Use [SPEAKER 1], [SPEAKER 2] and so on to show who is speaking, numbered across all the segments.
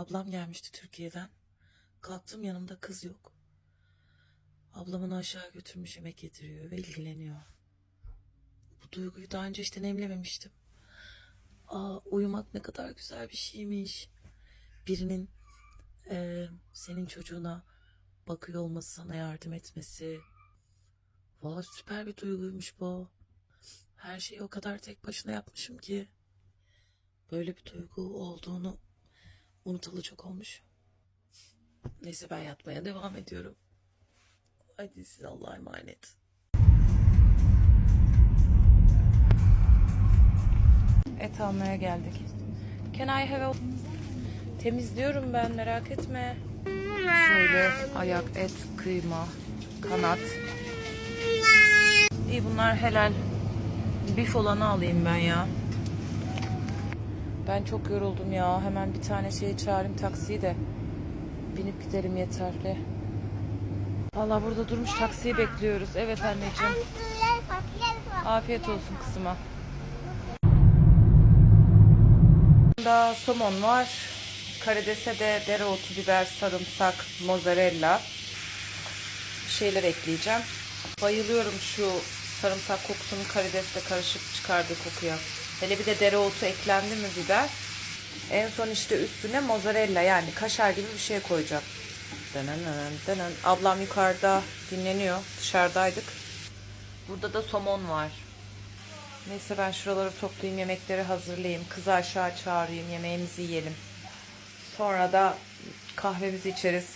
[SPEAKER 1] Ablam gelmişti Türkiye'den. Kalktım yanımda kız yok. Ablamın aşağı götürmüş yemek getiriyor ve ilgileniyor. Bu duyguyu daha önce hiç deneyimlememiştim. Aa, uyumak ne kadar güzel bir şeymiş. Birinin eee, senin çocuğuna bakıyor olması, sana yardım etmesi. Valla süper bir duyguymuş bu. Her şeyi o kadar tek başına yapmışım ki. Böyle bir duygu olduğunu unutalı çok olmuş. Neyse ben yatmaya devam ediyorum. Hadi siz Allah'a emanet. Et almaya geldik. Can I have a... Temizliyorum ben merak etme. Şöyle ayak, et, kıyma, kanat. İyi bunlar helal. Bif olanı alayım ben ya. Ben çok yoruldum ya. Hemen bir tane şeyi çağırayım taksiyi de. Binip giderim yeterli. Valla burada durmuş taksiyi bekliyoruz. Evet anneciğim. Afiyet olsun kızıma. Burada somon var. Karidese de dereotu, biber, sarımsak, mozzarella şeyler ekleyeceğim. Bayılıyorum şu sarımsak kokusunun karidesle karışık çıkardığı kokuya. Hele bir de dereotu eklendi mi biber. En son işte üstüne mozzarella yani kaşar gibi bir şey koyacağım. Denen, denen. Ablam yukarıda dinleniyor. Dışarıdaydık. Burada da somon var. Neyse ben şuraları toplayayım, yemekleri hazırlayayım. Kızı aşağı çağırayım, yemeğimizi yiyelim. Sonra da kahvemizi içeriz.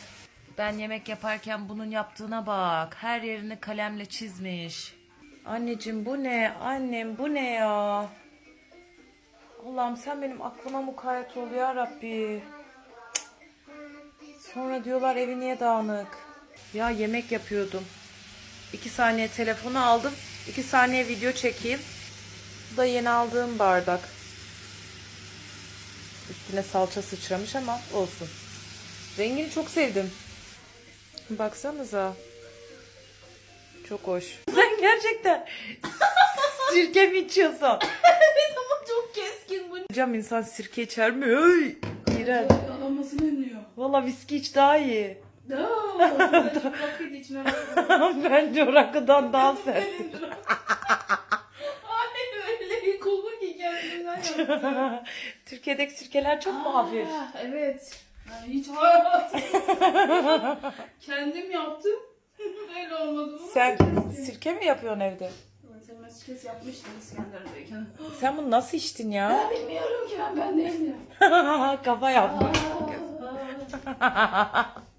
[SPEAKER 1] Ben yemek yaparken bunun yaptığına bak. Her yerini kalemle çizmiş. Anneciğim bu ne? Annem bu ne ya? Allah'ım sen benim aklıma mukayyet ol ya Rabbi. Sonra diyorlar evi niye dağınık? Ya yemek yapıyordum. İki saniye telefonu aldım. iki saniye video çekeyim. Bu da yeni aldığım bardak. Üstüne salça sıçramış ama olsun. Rengini çok sevdim. Baksanıza. Çok hoş. Sen gerçekten sirke mi içiyorsun?
[SPEAKER 2] Ama çok keskin bu.
[SPEAKER 1] Hocam insan sirke içer mi? Öy! İğrenç.
[SPEAKER 2] Alamasını önlüyor.
[SPEAKER 1] Valla viski iç daha iyi. Bence o rakıdan daha sert. Türkiye'deki sirkeler çok mu hafif?
[SPEAKER 2] Evet. Yani hiç hayatım. Kendim yaptım. Öyle olmadı.
[SPEAKER 1] Sen sirke mi yapıyorsun evde?
[SPEAKER 2] Maskesi yapmıştım İskender'deyken.
[SPEAKER 1] Sen bunu nasıl içtin ya?
[SPEAKER 2] Ben bilmiyorum ki ben ben değilim.
[SPEAKER 1] Kafa yapmış.
[SPEAKER 2] Aa, aa.